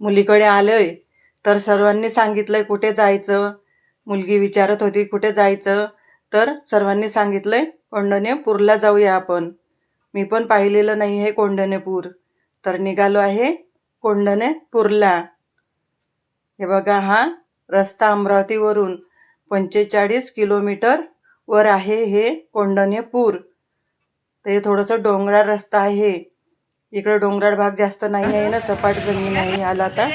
मुलीकडे आलोय. तर सर्वांनी सांगितलंय कुठे जायचं? मुलगी विचारत होती कुठे जायचं? तर सर्वांनी सांगितलंय कोंडणेपूरला जाऊया आपण. मी पण पाहिलेलं नाही आहे कोंडणेपूर तर निघालो आहे कोंडणेपूरला हे बघा हा रस्ता अमरावतीवरून पंचेचाळीस किलोमीटर वर आहे हे कोंडणेपूर ते थोडंसं डोंगराळ रस्ता आहे. इकडं डोंगराळ भाग जास्त नाही आहे ना सपाट जमीन आहे आला आता.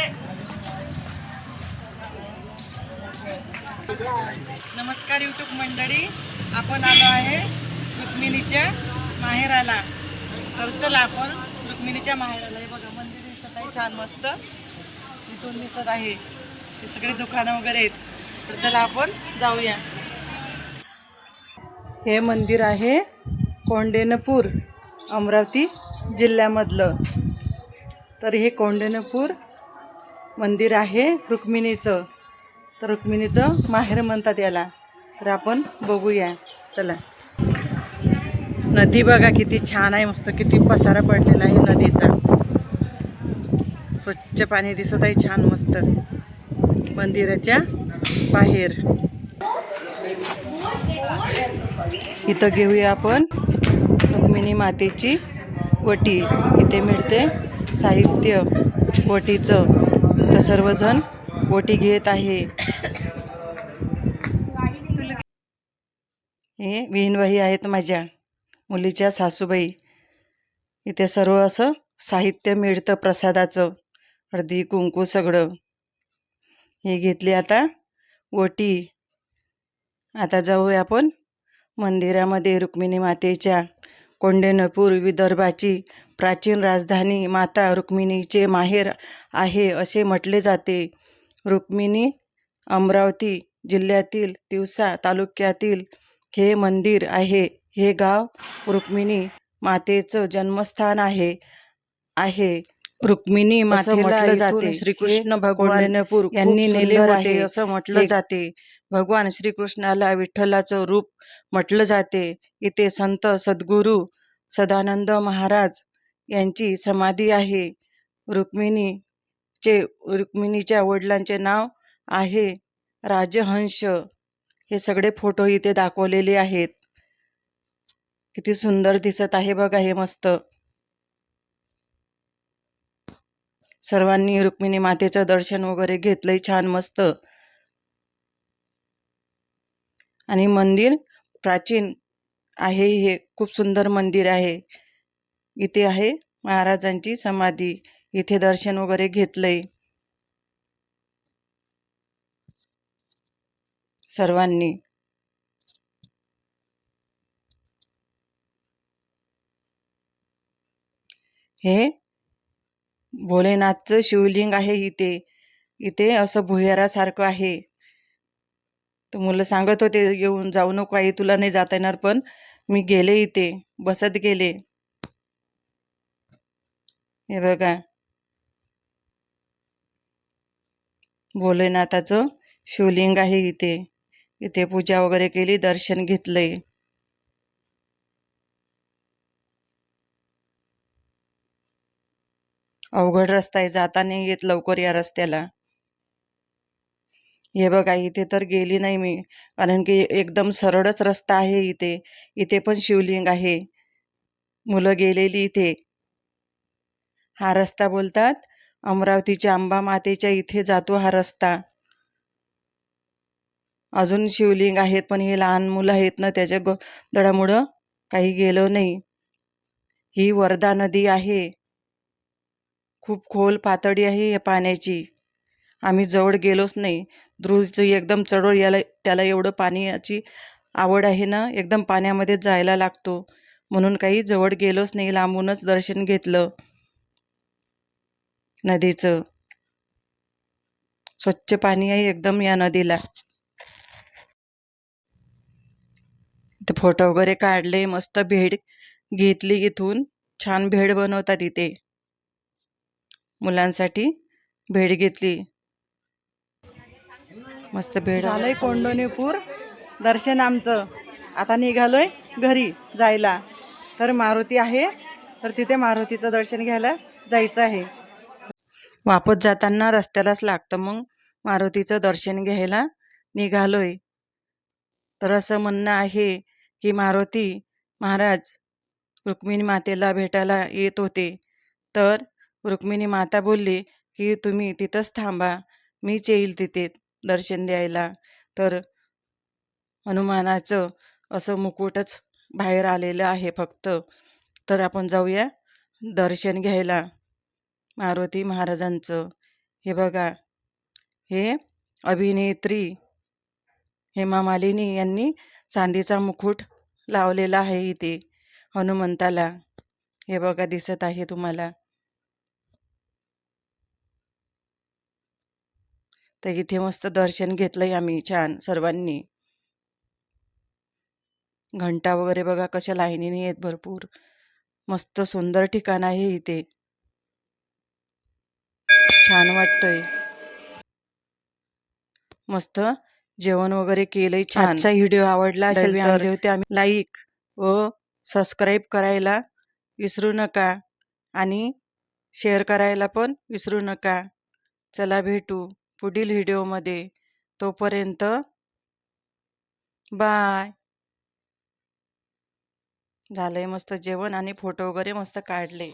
नमस्कार युट्यूब मंडळी. आपण आलो आहे रुक्मिणीच्या माहेराला. तर चला आपण रुक्मिणीच्या माहेराला. हे बघा मंदिर दिसत आहे छान मस्त. इथून दिसत आहे. हे सगळी दुकानं वगैरे आहेत. तर चला आपण जाऊया. हे मंदिर आहे कोंडेनपूर अमरावती. जिल्ह्यामधलं. तर हे कोंडेनपूर मंदिर आहे रुक्मिणीचं. तर रुक्मिणीचं माहेर म्हणतात याला. तर आपण बघूया. चला. नदी बघा किती छान आहे मस्त किती पसारा पडलेला आहे नदीचा. स्वच्छ पाणी दिसत आहे छान मस्त. मंदिराच्या बाहेर. इथं घेऊया आपण रुक्मिणी मातेची वटी इथे मिळते. साहित्य वटीचं. तर सर्वजण वटी घेत आहे. हे विहीनबाई आहेत माझ्या. मुलीच्या सासूबाई. इथे सर्व असं साहित्य मिळतं प्रसादाचं. हळदी कुंकू सगळं. हे घेतली आता वटी. आता जाऊया आपण मंदिरामध्ये रुक्मिणी मातेच्या. कोंडेनपूर विदर्भाची प्राचीन राजधानी माता रुक्मिणीचे माहेर आहे असे म्हटले जाते. रुक्मिणी अमरावती जिल्ह्यातील तिवसा तालुक्यातील हे मंदिर आहे. हे गाव रुक्मिणी मातेचं जन्मस्थान आहे आहे. रुक्मिणी मातेला म्हटलं जाते. श्रीकृष्ण भगवान यांनी नेले होते. असं म्हटलं जाते. भगवान श्रीकृष्णाला विठ्ठलाचं रूप म्हटलं जाते. इथे संत सद्गुरू सदानंद महाराज यांची समाधी आहे. रुक्मिणीचे रुक्मिणीच्या वडिलांचे नाव आहे राजहंश हे सगळे फोटो इथे दाखवलेले आहेत. किती सुंदर दिसत आहे बघा हे मस्त. सर्वांनी रुक्मिणी मातेचं दर्शन वगैरे घेतलंय छान मस्त. आणि मंदिर प्राचीन आहे. हे खूप सुंदर मंदिर आहे. इथे आहे महाराजांची समाधी. इथे दर्शन वगैरे घेतलंय. सर्वांनी. हे भोलेनाथचं शिवलिंग आहे इथे. इथे असं भुयारासारखं आहे. तर मुलं सांगत होते येऊन जाऊ नको आई तुला नाही जाता येणार पण मी गेले इथे बसत गेले. हे बघा. भोलेनाथाचं शिवलिंग आहे इथे. इथे पूजा वगैरे केली दर्शन घेतलंय. अवघड रस्ता आहे जाता नाही येत लवकर या रस्त्याला. हे बघा इथे तर गेली नाही मी. कारण की एकदम सरळच रस्ता आहे इथे. इथे पण शिवलिंग आहे. मुलं गेलेली इथे. हा रस्ता बोलतात अमरावतीच्या आंबा मातेच्या इथे जातो हा रस्ता. अजून शिवलिंग आहेत पण हे लहान मुलं आहेत ना त्याच्या ग दडामुळं काही गेलो नाही. ही वर्धा नदी आहे. खूप खोल पातळी आहे या पाण्याची. आम्ही जवळ गेलोच नाही. ध्रुवचं एकदम चढवळ याला त्याला एवढं पाण्याची आवड आहे ना एकदम पाण्यामध्ये जायला लागतो. म्हणून काही जवळ गेलोच नाही लांबूनच दर्शन घेतलं. नदीचं. स्वच्छ पाणी आहे एकदम या नदीला. ते फोटो वगैरे काढले मस्त भेड घेतली इथून. छान भेळ बनवतात इथे. मुलांसाठी भेड घेतली. मस्त भेळ झालंय कोंडणीपूर. दर्शन आमचं. आता निघालोय घरी जायला. तर मारुती आहे. तर तिथे मारुतीचं दर्शन घ्यायला जायचं आहे. वापस जाताना रस्त्यालाच लागतं मग. मारुतीचं दर्शन घ्यायला निघालोय. तर असं म्हणणं आहे की मारुती महाराज रुक्मिणी मातेला भेटायला येत होते. तर रुक्मिणी माता बोलली की तुम्ही तिथंच थांबा. मीच येईल तिथे दर्शन द्यायला तर हनुमानाचं असं मुकुटच बाहेर आलेलं आहे फक्त. तर आपण जाऊया दर्शन घ्यायला मारुती महाराजांचं. हे बघा हे अभिनेत्री हेमा मालिनी यांनी चांदीचा मुकुट लावलेला आहे इथे हनुमंताला. हे बघा दिसत आहे तुम्हाला. तर इथे मस्त दर्शन घेतलंय आम्ही छान सर्वांनी. घंटा वगैरे बघा कशा लाईनीने आहेत भरपूर. मस्त सुंदर ठिकाण आहे इथे. छान वाटतंय. मस्त जेवण वगैरे केलंय छान. आजचा व्हिडिओ आवडला असेल होते आम्ही लाईक व सबस्क्राईब करायला विसरू नका. आणि शेअर करायला पण विसरू नका. चला भेटू. पुढील व्हिडिओमध्ये. तोपर्यंत बाय. झालंय मस्त जेवण आणि फोटो वगैरे मस्त काढले.